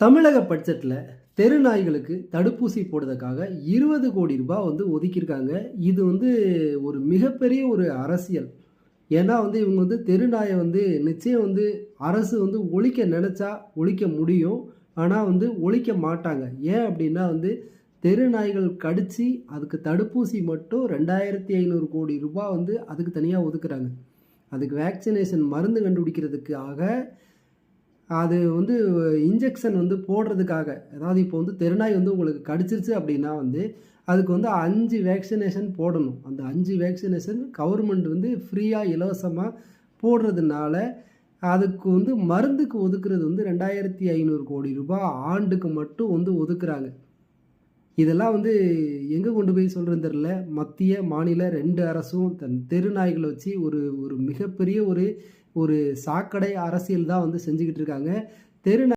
தமிழக பட்ஜெட்டில் தெரு நாய்களுக்கு தடுப்பூசி போடுறதுக்காக இருபது கோடி ரூபாய் வந்து ஒதுக்கியிருக்காங்க. இது வந்து ஒரு மிகப்பெரிய ஒரு அரசியல். ஏன்னா வந்து இவங்க வந்து தெரு நாயை வந்து நிச்சயம் வந்து அரசு வந்து ஒழிக்க நினச்சா ஒழிக்க முடியும். ஆனால் வந்து ஒழிக்க மாட்டாங்க. ஏன் அப்படின்னா வந்து தெரு நாய்கள் கடித்து அதுக்கு தடுப்பூசி மட்டும் ரெண்டாயிரத்தி ஐநூறு கோடி ரூபாய் வந்து அதுக்கு தனியாக ஒதுக்குறாங்க. அதுக்கு வேக்சினேஷன் மருந்து கண்டுபிடிக்கிறதுக்காக அது வந்து இன்ஜெக்ஷன் வந்து போடுறதுக்காக. அதாவது இப்போ வந்து தெருநாய் வந்து உங்களுக்கு கடிச்சிருச்சு அப்படின்னா வந்து அதுக்கு வந்து அஞ்சு வேக்சினேஷன் போடணும். அந்த அஞ்சு வேக்சினேஷன் கவர்மெண்ட் வந்து ஃப்ரீயாக இலவசமாக போடுறதுனால அதுக்கு வந்து மருந்துக்கு ஒதுக்குறது வந்து ரெண்டாயிரத்தி ஐநூறு கோடி ரூபாய் ஆண்டுக்கு மட்டும் வந்து ஒதுக்குறாங்க. இதெல்லாம் வந்து எங்கே கொண்டு போய் சொல்கிறது தெரில மத்திய மாநில ரெண்டு அரசும் தன் தெரு நாய்களை வச்சு ஒரு ஒரு மிகப்பெரிய ஒரு ஒரு சாக்கடை அரசியல் தான் வந்து செஞ்சுக்கிட்டு இருக்காங்க. தெரு